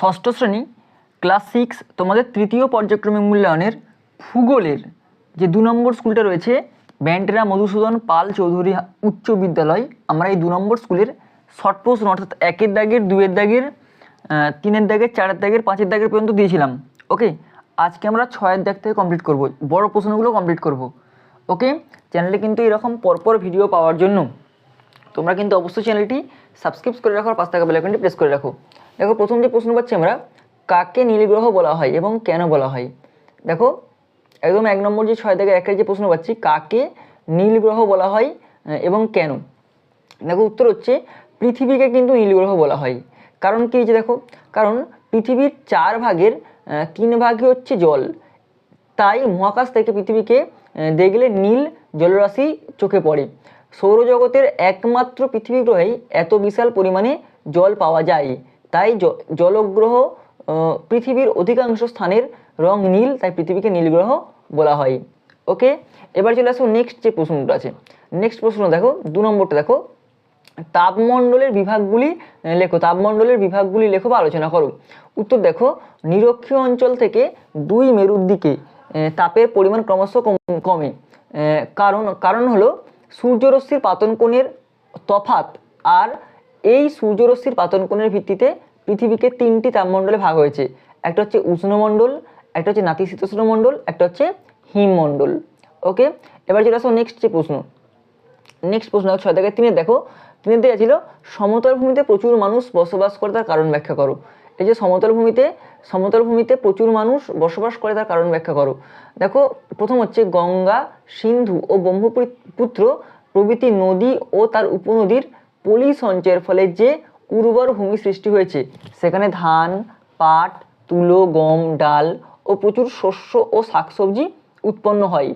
ষষ্ঠ শ্রেণি class six তোমাদের তৃতীয় পর্যায়ক্রমিক মূল্যায়নের ভূগোলের যে দু নম্বর স্কুলটা রয়েছে, ব্যান্টেরা মধুসূদন পাল চৌধুরী উচ্চ বিদ্যালয়, আমরা এই দু নম্বর স্কুলের শর্ট প্রশ্ন, অর্থাৎ একের দাগের দুয়ের দাগের তিনের দাগের, চারের দাগের, পাঁচের দাগের পর্যন্ত দিয়েছিলাম। ওকে আজকে আমরা ছয়ের দাগ থেকে কমপ্লিট করব, বড় প্রশ্নগুলো কমপ্লিট করব। ওকে চ্যানেলে কিন্তু এরকম পরপর ভিডিও পাওয়ার জন্য তোমরা কিন্তু অবশ্যই চ্যানেলটি সাবস্ক্রাইব করে রাখো পাঁচ টাকা বেলাইকনটি প্রেস করে রাখো। দেখো, প্রথম যে প্রশ্ন পাচ্ছি আমরা, কাকে নীলগ্রহ বলা হয় এবং কেন বলা হয়? দেখো, একদম এক নম্বর যে ছয় থেকে একের যে প্রশ্ন পাচ্ছি, কাকে নীলগ্রহ বলা হয় এবং কেন? দেখো, উত্তর হচ্ছে, পৃথিবীকে কিন্তু নীলগ্রহ বলা হয়। কারণ কি হচ্ছে দেখো, কারণ পৃথিবীর চার ভাগের তিন ভাগই হচ্ছে জল। তাই মহাকাশ থেকে পৃথিবীকে দেখলে নীল জলরাশি চোখে পড়ে। সৌরজগতের একমাত্র পৃথিবী গ্রহেই এত বিশাল পরিমাণে জল পাওয়া যায়। তাই জলগ্রহ পৃথিবীর অধিকাংশ স্থানের রং নীল, তাই পৃথিবীকে নীল গ্রহ বলা হয়। ওকে? এবার চলে আসো নেক্সট যে প্রশ্নটা আছে। নেক্সট প্রশ্ন দেখো, দু নম্বরটা দেখো। তাপমণ্ডলের বিভাগগুলি লেখো, তাপমণ্ডলের বিভাগগুলি লেখো বা আলোচনা করো। উত্তর দেখো, নিরক্ষীয় অঞ্চল থেকে দুই মেরুর দিকে তাপের পরিমাণ ক্রমশ কমে কারণ কারণ হলো সূর্যরশ্মির পাতন কোণের তফাত আর এই সূর্যরশ্মির পাতন কোণের ভিত্তিতে পৃথিবীকে তিনটি তাপমণ্ডলে ভাগ হয়েছে। একটা হচ্ছে উষ্ণমণ্ডল, একটা হচ্ছে নাতিশীতোষ্ণ মণ্ডল একটা হচ্ছে হিমমণ্ডল। ওকে? এবার চলে আসো নেক্সট যে প্রশ্ন। নেক্সট প্রশ্ন ছয় থেকে তিনে দেখো। তিনে দেওয়া ছিল, সমতল ভূমিতে প্রচুর মানুষ বসবাস করে তার কারণ ব্যাখ্যা করো। এই যে সমতল ভূমিতে সমতল ভূমিতে প্রচুর মানুষ বসবাস করে তার কারণ ব্যাখ্যা করো। দেখো, প্রথম হচ্ছে গঙ্গা, সিন্ধু ও ব্রহ্মপুত্র প্রভৃতি নদী ও তার উপনদীর পলি সঞ্চয়ের ফলে যে উর্বর ভূমি সৃষ্টি হয়েছে, সেখানে ধান, পাট, তুলো, গম, ডাল ও প্রচুর শস্য ও শাকসবজি উৎপন্ন হয়।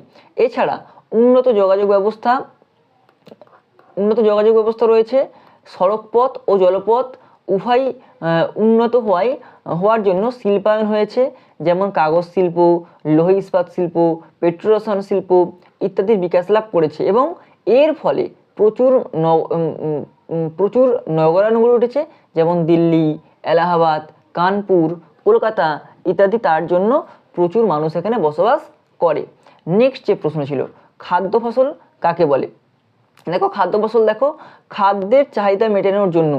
এছাড়া উন্নত যোগাযোগ ব্যবস্থা, উন্নত যোগাযোগ ব্যবস্থা রয়েছে, সড়কপথ ও জলপথ উভয় উন্নত হওয়ায় হওয়ার জন্য শিল্পায়ন হয়েছে, যেমন কাগজ শিল্প, লৌহ ইস্পাত শিল্প, পেট্রোরসায়ন শিল্প ইত্যাদির বিকাশ লাভ করেছে এবং এর ফলে প্রচুর প্রচুর নগরায়ণ গড়ে উঠেছে, যেমন দিল্লি, এলাহাবাদ, কানপুর, কলকাতা ইত্যাদি। তার জন্য প্রচুর মানুষ এখানে বসবাস করে। নেক্সট যে প্রশ্ন ছিল, খাদ্য ফসল কাকে বলে? দেখো, খাদ্য ফসল দেখো, খাদ্যের চাহিদা মেটানোর জন্য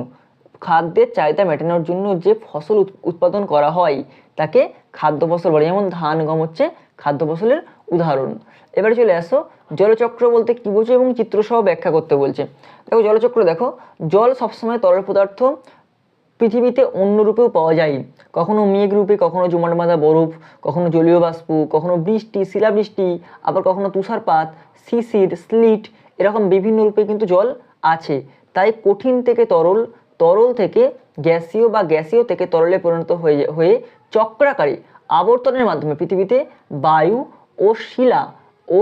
খাদ্যের চাহিদা মেটানোর জন্য যে ফসল উৎপাদন করা হয়, তাকে খাদ্য ফসল বলে। যেমন ধান, গম হচ্ছে খাদ্য ফসলের উদাহরণ। এবারে চলে আসো, জলচক্র বলতে কী বোঝো এবং চিত্রসহ ব্যাখ্যা করতে বলছে। দেখো, জলচক্র দেখো, জল সবসময় তরল পদার্থ পৃথিবীতে অন্য রূপেও পাওয়া যায়। কখনো মেঘ রূপে, কখনো জমাট বাঁধা বরফ, কখনো জলীয় বাষ্প, কখনো বৃষ্টি, শিলাবৃষ্টি, আবার কখনো তুষারপাত, শিশির, স্লিট, এরকম বিভিন্ন রূপে কিন্তু জল আছে। তাই কঠিন থেকে তরল তরল থেকে গ্যাসীয় বা গ্যাসীয় থেকে তরলে পরিণত হয়ে হয়ে চক্রাকারে আবর্তনের মাধ্যমে পৃথিবীতে বায়ু ও শিলা ও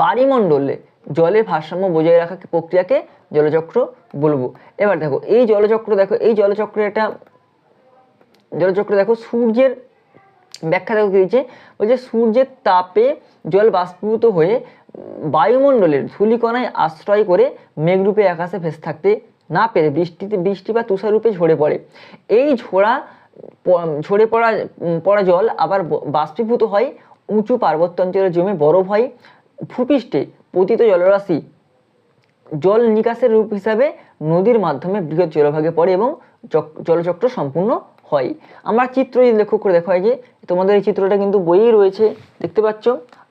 বাড়িমণ্ডলে জলের ভারসাম্য বজায় রাখা প্রক্রিয়াকে জলচক্র বলব। এবার দেখো, এই জলচক্র দেখো, এই জলচক্রের একটা, জলচক্র দেখো, সূর্যের ব্যাখ্যা দেখো কি দিচ্ছে বলছে সূর্যের তাপে জল বাষ্পীভূত হয়ে বায়ুমণ্ডলের ধূলিকণায় আশ্রয় করে মেঘরূপে আকাশে ভেসে থাকতে না পেরে বৃষ্টিতে, বৃষ্টি বা তুষাররূপে ঝরে পড়ে। এই ঝোড়া ঝরে পড়া পড়া জল আবার বাষ্পীভূত হয়, উঁচু পার্বত্য অঞ্চলে জমে বরফ হয়। ভূপৃষ্ঠে পতিত জলরাশি জল নিকাশের রূপ হিসাবে নদীর মাধ্যমে বৃহৎ জলভাগে পড়ে এবং চক- জলচক্র সম্পূর্ণ হয়। আমরা চিত্র যদি লক্ষ্য করে দেখা হয় যে তোমাদের এই চিত্রটা কিন্তু বইয়েই রয়েছে, দেখতে পাচ্ছ?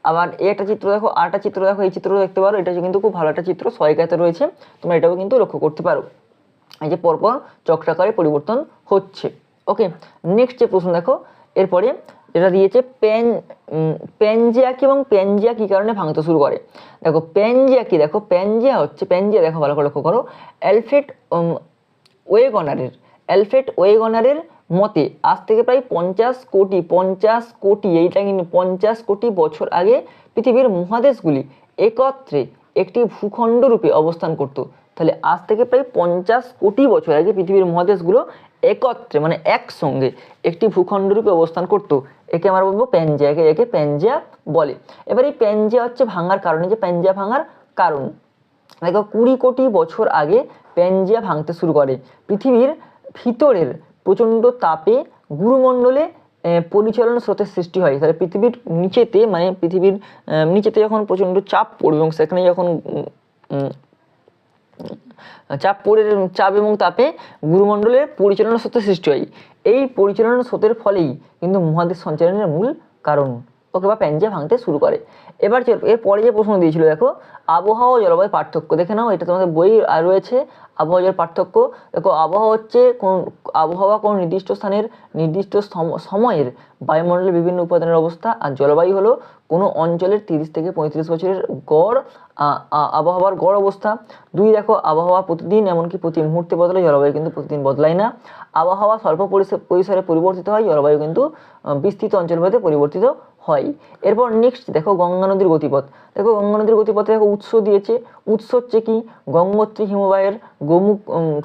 আবার এই একটা চিত্র দেখো, আর একটা চিত্র দেখো, এই চিত্র দেখতে পারো, এটা কিন্তু খুব ভালো একটা চিত্র সহায়িকাতে রয়েছে, তোমরা এটাও কিন্তু লক্ষ্য করতে পারো। এই যে পরপর চক্রাকারে পরিবর্তন হচ্ছে ওকে নেক্সট যে প্রশ্ন দেখো, এরপরে এটা দিয়েছে, পেন প্যানজিয়াকি এবং প্যানজিয়া কি কারণে ভাঙতে শুরু করে? দেখো প্যানজিয়া কি? দেখো প্যানজিয়া হচ্ছে প্যানজিয়া দেখো ভালো করে লক্ষ্য করো, অ্যালফ্রেড ওয়েগনারের অ্যালফ্রেড ওয়েগনারের মতে আজ থেকে প্রায় পঞ্চাশ কোটি পঞ্চাশ কোটি, এইটা কিন্তু পঞ্চাশ কোটি বছর আগে পৃথিবীর মহাদেশগুলি একত্রে একটি ভূখণ্ড রূপে অবস্থান করত। তাহলে আজ থেকে প্রায় পঞ্চাশ কোটি বছর আগে পৃথিবীর মহাদেশগুলো একত্রে মানে একসঙ্গে একটি ভূখণ্ড রূপে অবস্থান করত। একে আমরা বলব প্যানজিয়া, একে একে প্যানজিয়া বলে। এবার এই প্যানজিয়া হচ্ছে ভাঙার কারণে যে প্যানজিয়া ভাঙার কারণ। দেখো কুড়ি কোটি বছর আগে প্যানজিয়া ভাঙতে শুরু করে। পৃথিবীর ভিতরের প্রচণ্ড তাপে গুরুমণ্ডলে পরিচালন স্রোতের সৃষ্টি হয়। তাহলে পৃথিবীর নিচেতে মানে পৃথিবীর নিচেতে যখন প্রচণ্ড চাপ পড়বে এবং সেখানে যখন চাপ পড়ে, চাপ এবং তাপে গুরুমণ্ডলের পরিচালনা স্রোতের সৃষ্টি হয়। এই পরিচালনা স্রোতের ফলেই কিন্তু মহাদেশ সঞ্চালনের মূল কারণ। ওকে, বা প্যাঞ্জা ভাঙতে শুরু করে। এবার চল, এর পরে যে প্রশ্ন দিয়েছিল, দেখো, আবহাওয়া ও জলবায়ু পার্থক্য। দেখে নাও, এটা তোমাদের বই রয়েছে, আবহাওয়া জল পার্থক্য। দেখো, আবহাওয়া হচ্ছে কোন, আবহাওয়া কোন নির্দিষ্ট স্থানের, নির্দিষ্ট সময়ের বায়ুমণ্ডলের বিভিন্ন উপাদানের অবস্থা, আর জলবায়ু হলো কোনো অঞ্চলের তিরিশ থেকে পঁয়ত্রিশ বছরের গড় আবহাওয়ার গড় অবস্থা। দুই, দেখো, আবহাওয়া প্রতিদিন, এমনকি প্রতি মুহূর্তে বদলে জলবায়ু কিন্তু প্রতিদিন বদলায় না। আবহাওয়া স্বল্প পরিসে- পরিসরে পরিবর্তিত হয়, জলবায়ু কিন্তু বিস্তৃত অঞ্চলভেদে পরিবর্তিত হয়। এরপর নেক্সট দেখো গঙ্গা নদীর গতিপথ। দেখো গঙ্গা নদীর গতিপথে দেখো উৎস দিয়েছে। উৎস হচ্ছে কি? গঙ্গোত্রী হিমবাহের গোমুখ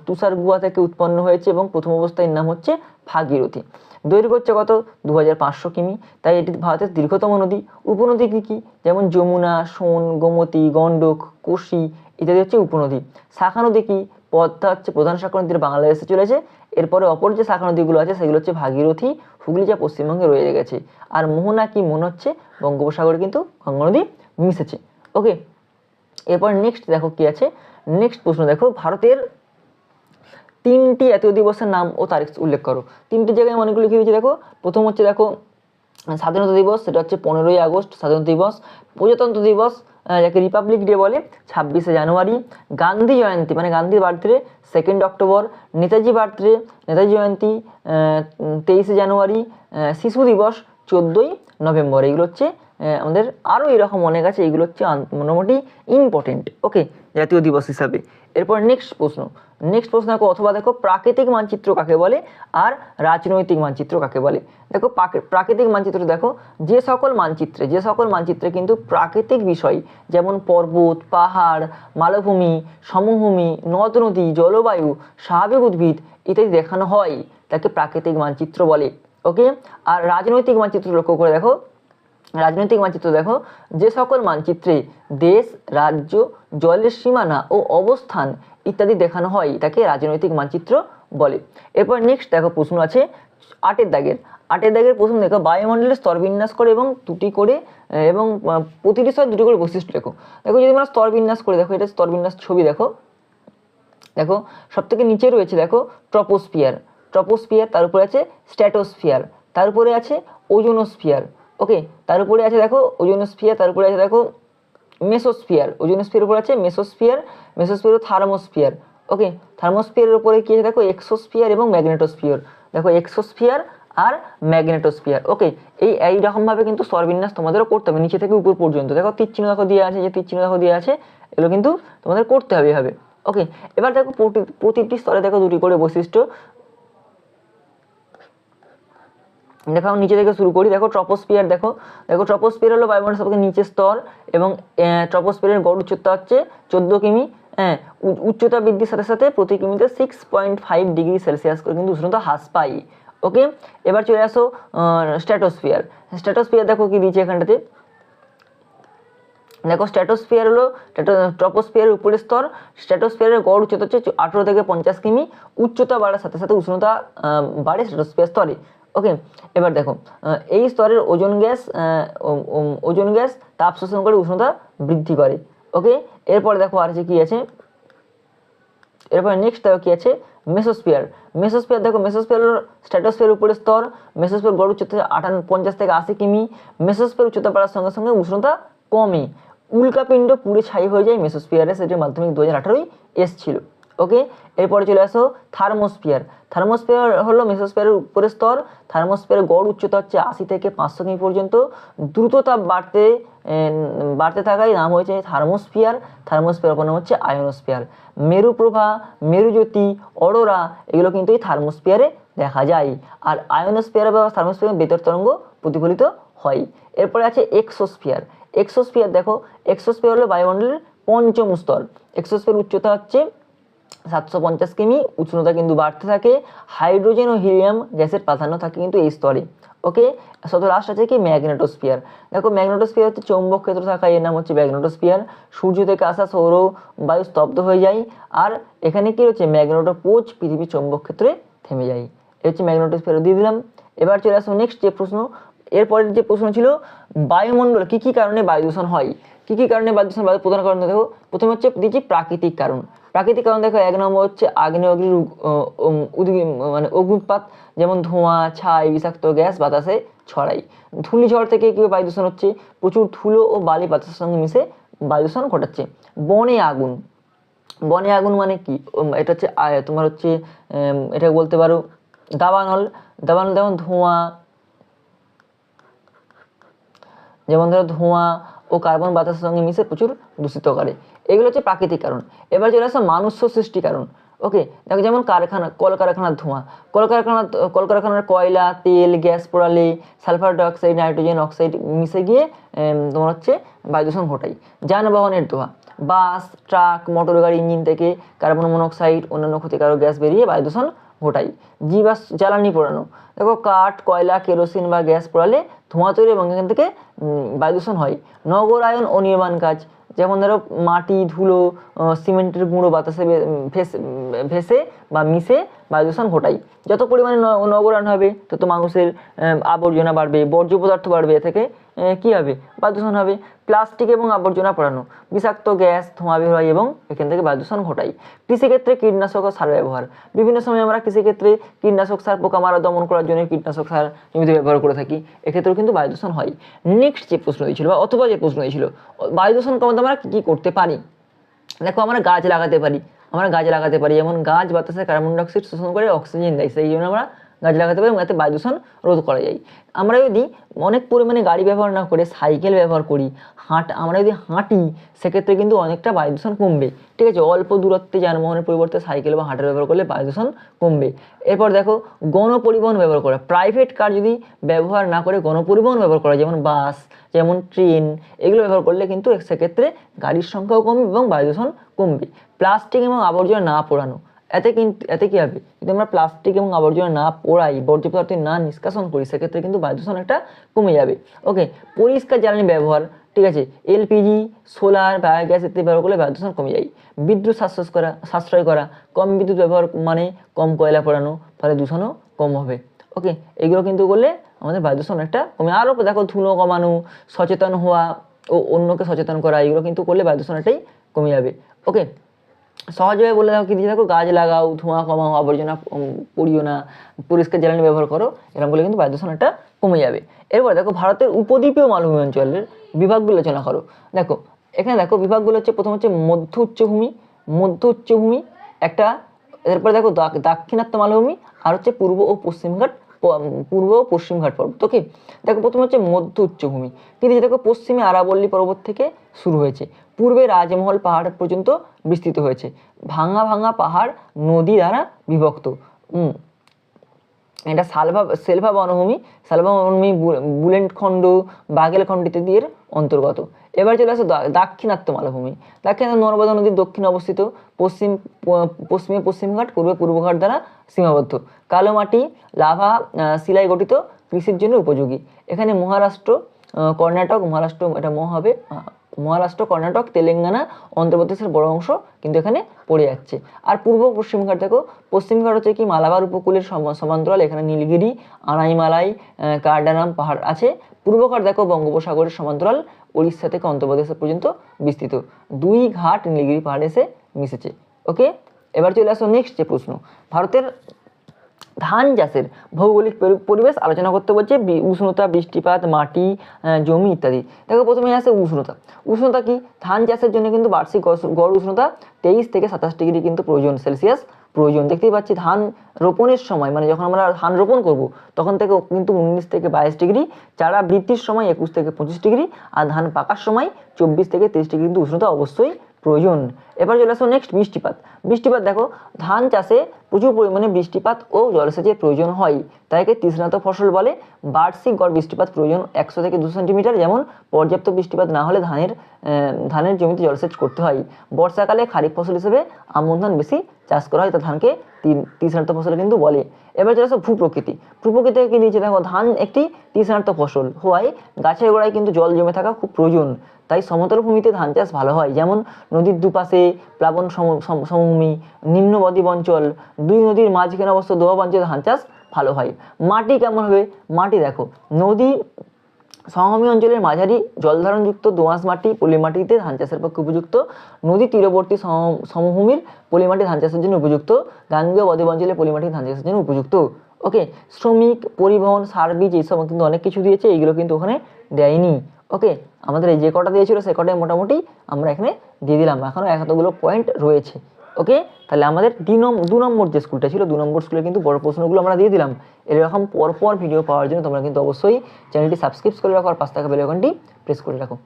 তুষার গুহা থেকে উৎপন্ন হয়েছে এবং প্রথম অবস্থায় নাম হচ্ছে ভাগীরথী। দৈর্ঘ্য হচ্ছে কত? দু হাজার পাঁচশো কিমি। তাই এটি ভারতের দীর্ঘতম নদী। উপনদী কী কী? যেমন যমুনা, সোন, গোমতী, গণ্ডক, কোশি ইত্যাদি হচ্ছে উপনদী। শাখা নদী কী? পদ্মা হচ্ছে প্রধান শাখা নদীর বাংলাদেশে চলেছে এরপরে অপর যে শাখা নদীগুলো আছে, সেগুলো হচ্ছে ভাগীরথী, হুগলি যা পশ্চিমবঙ্গে রয়ে গেছে। আর মোহনা কি মনে হচ্ছে? বঙ্গোপসাগরে কিন্তু গঙ্গা নদী মিশেছে। ওকে এরপর নেক্সট দেখো কি আছে? নেক্সট প্রশ্ন দেখো, ভারতের তিনটি জাতীয় দিবসের নাম ও তারিখ উল্লেখ করো। তিনটি জায়গায় অনেকগুলো কি হয়েছে দেখো? প্রথম হচ্ছে দেখো, স্বাধীনতা দিবস, সেটা হচ্ছে পনেরোই আগস্ট, স্বাধীনতা দিবস, প্রজাতন্ত্র দিবস যাকে রিপাবলিক ডে বলে, ছাব্বিশে জানুয়ারি, গান্ধী জয়ন্তী মানে গান্ধীর birthday second October, Netaji birthday Netaji Jayanti তেইশে জানুয়ারি শিশু দিবস, চোদ্দোই নভেম্বর। এগুলো হচ্ছে আমাদের আরও এরকম অনেক আছে, এগুলো হচ্ছে মোটামুটি ইম্পর্টেন্ট ওকে জাতীয় দিবস হিসাবে। এরপর নেক্সট প্রশ্ন। নেক্সট প্রশ্ন দেখো, অথবা দেখো প্রাকৃতিক মানচিত্র কাকে বলে আর রাজনৈতিক মানচিত্র কাকে বলে। দেখো প্রাকৃতিক মানচিত্র দেখো, যে সকল মানচিত্রে, যে সকল মানচিত্রে কিন্তু প্রাকৃতিক বিষয়, যেমন পর্বত, পাহাড়, মালভূমি, সমভূমি, নদ নদী, জলবায়ু, স্বাভাবিক উদ্ভিদ ইত্যাদি দেখানো হয়, তাকে প্রাকৃতিক মানচিত্র বলে। ওকে আর রাজনৈতিক মানচিত্র লক্ষ্য করে দেখো রাজনৈতিক মানচিত্র দেখো, যে সকল মানচিত্রে দেশ, রাজ্য, জলের সীমানা ও অবস্থান ইত্যাদি দেখানো হয় তাকে রাজনৈতিক মানচিত্র বলে। এরপর নেক্সট দেখো প্রশ্ন আছে আটের দাগের। আটের দাগের প্রশ্ন দেখো বায়ুমণ্ডলের স্তর বিন্যাস করে এবং দুটি করে এবং প্রতিটি স্তর দুটি করে বৈশিষ্ট্য দেখো। দেখো যদি আমরা স্তর বিন্যাস করে দেখো, এটা স্তর বিন্যাস ছবি দেখো। দেখো সব থেকে নিচে রয়েছে দেখো ট্রপোস্ফিয়ার। ট্রপোস্ফিয়ার, তার উপরে আছে স্ট্র্যাটোস্ফিয়ার তার উপরে আছে ওজোনোস্ফিয়ার। ওকে, তার উপরে আছে দেখো ওজোনোস্ফিয়ার, তার উপরে আছে দেখো মেসোস্ফিয়ার। ওজোনোস্ফিয়ার উপরে আছে মেসোস্ফিয়ার মেসোস্ফিয়ার থার্মোস্ফিয়ার। ওকে, থার্মোস্ফিয়ারের উপরে কি আছে দেখো এক্সোস্ফিয়ার এবং ম্যাগনেটোস্ফিয়ার। দেখো এক্সোস্ফিয়ার আর ম্যাগনেটোস্ফিয়ার। ওকে, এই এইরকমভাবে কিন্তু স্তরবিন্যাস তোমাদেরও করতে হবে, নিচে থেকে উপর পর্যন্ত। দেখো তীর চিহ্ন দেখো দিয়ে আছে, যে তীর চিহ্ন দেখো দিয়ে আছে, এগুলো কিন্তু তোমাদের করতে হবে এভাবে। ওকে, এবার দেখো প্রতি- প্রতিটি স্তরে দেখো দুটি করে বৈশিষ্ট্য। দেখো, আমি নিচে থেকে শুরু করি। দেখো ট্রপোস্ফিয়ার দেখো। দেখো ট্রপোস্ফিয়ার হলো বায়ুমণ্ডলের সবথেকে নিচের স্তর এবং ট্রপোস্ফিয়ারের গড় উচ্চতা হচ্ছে চোদ্দ কিমি হ্যাঁ উচ্চতা বৃদ্ধির সাথে সাথে প্রতি কিমিতে six point five degree Celsius করে। কিন্তু উষ্ণতা হ্রাস পায় ওকে? এবার চলে আসো স্ট্র্যাটোস্ফিয়ার স্ট্র্যাটোস্ফিয়ার দেখো কি দিয়েছে এখানটাতে? দেখো স্ট্র্যাটোস্ফিয়ার হলো ট্রপোস্ফিয়ারের উপরের স্তর। স্ট্র্যাটোস্ফিয়ারের গড় উচ্চতা হচ্ছে আঠেরো থেকে পঞ্চাশ কিমি। উচ্চতা বাড়ার সাথে সাথে উষ্ণতা বাড়ে স্ট্র্যাটোস্ফিয়ার স্তরে। ওকে এবার দেখো এই স্তরের ওজন গ্যাস ওজন গ্যাস তাপ শোষণ করে উষ্ণতা বৃদ্ধি করে। ওকে এরপরে দেখো আর যে কি আছে? এরপর নেক্সট দেখো কি আছে? মেসোস্ফিয়ার মেসোস্ফিয়ার দেখো মেসোস্ফিয়ার হলো স্ট্র্যাটোস্ফিয়ার উপরের স্তর। মেসোস্ফিয়ার গড় উচ্চতা আটান্ন, পঞ্চাশ থেকে আশি কিমি। মেসোস্ফিয়ার উচ্চতা বাড়ার সঙ্গে সঙ্গে উষ্ণতা কমে। উল্কাপিণ্ড পুড়ে ছাই হয়ে যায় মেসোস্ফিয়ারে সেটি মাধ্যমিক দু হাজার আঠারোই এসছিল। ওকে এরপরে চলে আসো থার্মোস্ফিয়ার। থার্মোস্ফিয়ার হলো মেসোস্ফিয়ারের উপরের স্তর। থার্মোস্ফিয়ারের গড় উচ্চতা হচ্ছে আশি থেকে পাঁচশো কিমি পর্যন্ত। দ্রুত তাপ বাড়তে বাড়তে থাকায় নাম হয়েছে থার্মোস্ফিয়ার। থার্মোস্ফিয়ার নাম হচ্ছে আয়নোস্ফিয়ার মেরুপ্রভা, মেরুজ্যোতি, অরোরা, এগুলো কিন্তু এই থার্মোস্ফিয়ারে দেখা যায়। আর আয়নোস্ফিয়ার বা থার্মোস্ফিয়ার বেতর তরঙ্গ প্রতিফলিত হয়। এরপরে আছে এক্সোস্ফিয়ার। এক্সোস্ফিয়ার দেখো, এক্সোস্ফিয়ার হলো বায়ুমণ্ডলের পঞ্চম স্তর। এক্সোস্ফিয়ার উচ্চতা হচ্ছে সাতশো পঞ্চাশ কিমি, উষ্ণতা কিন্তু বাড়তে থাকে, হাইড্রোজেন ও হিলিয়াম গ্যাসের প্রাধান্য থাকে কিন্তু এই স্তরে, ওকে? সত লাস্ট আছে কি? ম্যাগনেটোস্ফিয়ার। দেখো, ম্যাগনেটোস্ফিয়ার হচ্ছে চৌম্বক ক্ষেত্র থাকা এর নাম হচ্ছে ম্যাগনেটোস্ফিয়ার। সূর্য থেকে আসা সৌর বায়ু স্তব্ধ হয়ে যায়, আর এখানে কি হচ্ছে ম্যাগনেটোপোজ, পৃথিবীর চৌম্বক ক্ষেত্রে থেমে যায়। এ হচ্ছে ম্যাগনেটোস্ফিয়ার, দিয়ে দিলাম। এবার চলে আসব নেক্সট যে প্রশ্ন, এরপরের যে প্রশ্ন ছিল, বায়ুমণ্ডল কি কি কারণে বায়ু দূষণ হয়? কি কি কারণে বায়ু দূষণ বায়ু প্রধান কারণ দেখো, প্রথমে হচ্ছে দিচ্ছি প্রাকৃতিক কারণ। প্রাকৃতিক কারণ দেখো, এক নম্বর হচ্ছে উ- উদ্গি- মানে অগ্নুৎপাত যেমন ধোঁয়া, ছাই, বিষাক্ত গ্যাস, বাতাসে ছড়াই। ধূলিঝড় থেকে কি বায়ু দূষণ হচ্ছে? প্রচুর ধুলো ও বালি বাতাসের সঙ্গে মিশে বায়ু দূষণ ঘটাচ্ছে। বনে আগুন। বনে আগুন মানে কি? এটা হচ্ছে তোমার হচ্ছে এটা বলতে পারো দাবানল। দাবানল যেমন ধোঁয়া, যেমন ধরো ধোঁয়া ও কার্বন বাতাসের সঙ্গে মিশে প্রচুর দূষিত করে। এগুলো হচ্ছে প্রাকৃতিক কারণ। এবার চলে আসো মানুষ্য সৃষ্টি কারণ। ওকে দেখো যেমন কারখানা, কলকারখানার ধোঁয়া। কলকারখানা, কলকারখানার কয়লা, তেল, গ্যাস পোড়ালে সালফার ডাইঅক্সাইড, নাইট্রোজেন অক্সাইড মিশে গিয়ে তোমার হচ্ছে বায়ু দূষণ ঘটায়। যানবাহনের ধোঁয়া। বাস, ট্রাক, মোটর গাড়ি, ইঞ্জিন থেকে কার্বন মনোক্সাইড, অন্যান্য ক্ষতিকারক গ্যাস বেরিয়ে বায়ু দূষণ ঘটায় বা জ্বালানি পোড়ানো। দেখো কাঠ, কয়লা, কেরোসিন বা গ্যাস পোড়ালে ধোঁয়া তৈরি এবং এখান থেকে বায়ু দূষণ হয়। নগরায়ন ও নির্মাণ কাজ। যেমন ধরো মাটি, ধুলো সিমেন্টের গুঁড়ো বাতাসে ভেসে বা মিশে বায়ু দূষণ ঘটায় যত পরিমাণে ন- নগরায়ন হবে, তত মানুষের আবর্জনা বাড়বে, বর্জ্য পদার্থ বাড়বে, এ থেকে কি হবে? বায়ু দূষণ হবে। প্লাস্টিক এবং আবর্জনা পড়ানো, বিষাক্ত গ্যাস, ধোঁয়া বের হয় এবং এখান থেকে বায়ু দূষণ ঘটায় কৃষিক্ষেত্রে কীটনাশক ও সার ব্যবহার। বিভিন্ন সময় আমরা কৃষিক্ষেত্রে কীটনাশক সার পোকামারা দমন করার জন্য কীটনাশক সার জমিতে ব্যবহার করে থাকি। এক্ষেত্রেও কিন্তু বায়ু দূষণ হয়। নেক্সট যে প্রশ্ন দিয়েছিল বা অথবা যে প্রশ্ন হয়েছিল বায়ু দূষণ কমাতে আমরা কী করতে পারি? দেখো আমরা গাছ লাগাতে পারি। আমরা গাছ লাগাতে পারি। যেমন গাছ, বাতাসে কার্বন ডাইঅক্সাইড শোষণ করে অক্সিজেন দেয়। সেই জন্য আমরা গাছ লাগাতে পারি এবং বায়ু দূষণ রোধ করা যায়। আমরা যদি অনেক পরিমাণে গাড়ি ব্যবহার না করে, সাইকেল ব্যবহার করি, হাঁট, আমরা যদি হাঁটি, সেক্ষেত্রে কিন্তু অনেকটা বায়ু দূষণ কমবে। ঠিক আছে? অল্প দূরত্বে যানবাহনের পরিবর্তে সাইকেল বা হাঁটার ব্যবহার করলে বায়ু দূষণ কমবে। এরপর দেখো, গণপরিবহন ব্যবহার করা। প্রাইভেট কার যদি ব্যবহার না করে, গণপরিবহন ব্যবহার করা। যেমন বাস, যেমন ট্রেন, এগুলো ব্যবহার করলে কিন্তু সেক্ষেত্রে গাড়ির সংখ্যাও কমবে এবং বায়ু দূষণ কমবে। প্লাস্টিক এবং আবর্জনা না পোড়ানো। এতে কিন্তু এতে কী হবে? যদি আমরা প্লাস্টিক এবং আবর্জনা না পোড়াই, বর্জ্য পদার্থ না নিষ্কাশন করি, সেক্ষেত্রে কিন্তু বায়ু দূষণ একটা কমে যাবে। ওকে, পরিষ্কার জ্বালানি ব্যবহার, ঠিক আছে? এলপিজি, সোলার, বায়োগ্যাস ইত্যাদি ব্যবহার করলে বায়ু দূষণ কমে যায়। বিদ্যুৎ সাশ্রয় করা সাশ্রয় করা, কম বিদ্যুৎ ব্যবহার মানে কম কয়লা পোড়ানো, ফলে দূষণও কম হবে। ওকে, এগুলো কিন্তু করলে আমাদের বায়ু দূষণ একটা কমে আরও দেখো, ধুলো কমানো, সচেতন হওয়া ও অন্যকে সচেতন করা, এগুলো কিন্তু করলে বায়ু দূষণ একটাই কমে যাবে। ওকে সহজভাবে বলে দেখো কি দিয়ে দেখো গাছ লাগাও, ধোঁয়া কমাও, আবর্জনা পুড়িও না, পরিষ্কার জ্বালানি ব্যবহার করো, এরকম বলে কিন্তু বায়ু দূষণ একটা কমে যাবে। এরপর দেখো ভারতের উপদ্বীপীয় মালভূমি অঞ্চলের বিভাগগুলো আলোচনা করো। দেখো, এখানে দেখো বিভাগগুলো হচ্ছে প্রথম হচ্ছে মধ্য উচ্চভূমি মধ্য উচ্চভূমি, একটা এরপরে দেখো দাক- দাক্ষিণাত্য মালভূমি, আর হচ্ছে পূর্ব ও পশ্চিমঘাট পূর্ব ও পশ্চিমঘাট পর্বত। ওকে দেখো প্রথমে হচ্ছে মধ্য উচ্চভূমি। কিন্তু যে দেখো পশ্চিমে আরাবল্লী পর্বত থেকে শুরু হয়েছে। পূর্বে রাজমহল পাহাড় পর্যন্ত বিস্তৃত হয়েছে। ভাঙা ভাঙা পাহাড়, নদী দ্বারা বিভক্ত। এটা সালভা, সেলভা বনভূমি, সালভা বনভূমি বু- বুলেন্ডখণ্ড বাগেলখণ্ড ইত্যাদি এর অন্তর্গত। এবার চলে আসে দাক্ষিণাত্য মালভূমি। দাক্ষিণাত্য নর্মদা নদীর দক্ষিণে অবস্থিত। পশ্চিম পশ্চিমে পশ্চিমঘাট পূর্বে পূর্বঘাট দ্বারা সীমাবদ্ধ। কালো মাটি, লাভা শিলায় গঠিত, কৃষির জন্য উপযোগী। এখানে মহারাষ্ট্র কর্ণাটক, মহারাষ্ট্র, এটা মহ হবে মহারাষ্ট্র, কর্ণাটক, তেলেঙ্গানা, অন্ধ্রপ্রদেশের বড় অংশ কিন্তু এখানে পড়ে যাচ্ছে। আর পূর্ব পশ্চিমঘাট দেখো পশ্চিমঘাট হচ্ছে কি মালাবার উপকূলের সমান্তরাল, এখানে নীলগিরি, আনাইমালাই কার্ডানাম পাহাড় আছে। পূর্বঘাট দেখো বঙ্গোপসাগরের সমান্তরাল উড়িষ্যা থেকে অন্ধ্রপ্রদেশ পর্যন্ত বিস্তৃত। দুই ঘাট নীলগিরি পাহাড়ে এসে মিশেছে। ওকে এবার চলে আসো নেক্সট যে প্রশ্ন। ভারতের ধান চাষের ভৌগোলিক পরিবেশ আলোচনা করতে বলছে উষ্ণতা, বৃষ্টিপাত, মাটি জমি ইত্যাদি। দেখো প্রথমে আসে উষ্ণতা। উষ্ণতা কি? ধান চাষের জন্য কিন্তু বার্ষিক গড় উষ্ণতা তেইশ থেকে সাতাশ ডিগ্রি কিন্তু প্রয়োজন সেলসিয়াস প্রয়োজন। দেখতেই পাচ্ছি ধান রোপণের সময় মানে যখন আমরা ধান রোপণ করব, তখন থেকে কিন্তু উনিশ থেকে বাইশ ডিগ্রি, চারা বৃদ্ধির সময় একুশ থেকে পঁচিশ ডিগ্রি, আর ধান পাকার সময় চব্বিশ থেকে তেইশ ডিগ্রি কিন্তু উষ্ণতা অবশ্যই প্রয়োজন। এবার চলে আসো নেক্সট বৃষ্টিপাত। বৃষ্টিপাত দেখো, ধান চাষে প্রচুর পরিমাণে বৃষ্টিপাত ও জলসেচের প্রয়োজন হয়। তাই একে তৃষ্ণাত ফসল বলে, বার্ষিক গড় বৃষ্টিপাত প্রয়োজন একশো থেকে দুশো সেন্টিমিটার, যেমন পর্যাপ্ত বৃষ্টিপাত না হলে ধানের ধানের জমিতে জলসেচ করতে হয়। বর্ষাকালে খারিফ ফসল হিসেবে আমন ধান বেশি চাষ করা হয়, তা ধানকে তিন, তৃষ্ণার্ত ফসল কিন্তু বলে। এবার চলে আসো ভূপ্রকৃতি। ভূপ্রকৃতি কি দিয়েছে দেখো, ধান একটি তৃষ্ণার্ত ফসল। হওয়ায় গাছের গোড়ায় কিন্তু জল জমে থাকা খুব প্রয়োজন। তাই সমতল ভূমিতে ধান চাষ ভালো হয়। যেমন নদীর দুপাশে প্লাবন সম- সম- সমভূমি নিম্নবদ্বীপ অঞ্চল, দুই নদীর মাঝখানে অবস্থিত দোয়াব অঞ্চলে ধান চাষ ভালো হয়। মাটি কেমন হবে? মাটি দেখো, নদী সমভূমি অঞ্চলের মাঝারি জলধারণযুক্ত দোআঁশ মাটি পলি মাটিতে ধান চাষের পক্ষে উপযুক্ত। নদী তীরবর্তী সম- সমভূমির পলিমাটি ধান চাষের জন্য উপযুক্ত। গাঙ্গেয় বদ্বীপ অঞ্চলে পলিমাটি ধান চাষের জন্য উপযুক্ত। ওকে, শ্রমিক, পরিবহন, সার, বীজ এইসব কিন্তু অনেক কিছু দিয়েছে, এইগুলো কিন্তু ওখানে দেয়নি। ওকে আমাদের এই যে কটা দিয়েছিল সে কটাই মোটামুটি আমরা এখানে দিয়ে দিলাম। এখনও এতগুলো পয়েন্ট রয়েছে। ওকে তাহলে আমাদের দু দু নম্বর যে স্কুলটা ছিল, দু নম্বর স্কুলে কিন্তু বড় প্রশ্নগুলো আমরা দিয়ে দিলাম। এরকম পরপর ভিডিও পাওয়ার জন্য তোমরা কিন্তু অবশ্যই চ্যানেলটি সাবস্ক্রাইব করে রাখো আর পাঁচ টাকা বেল আইকনটি প্রেস করে রাখো।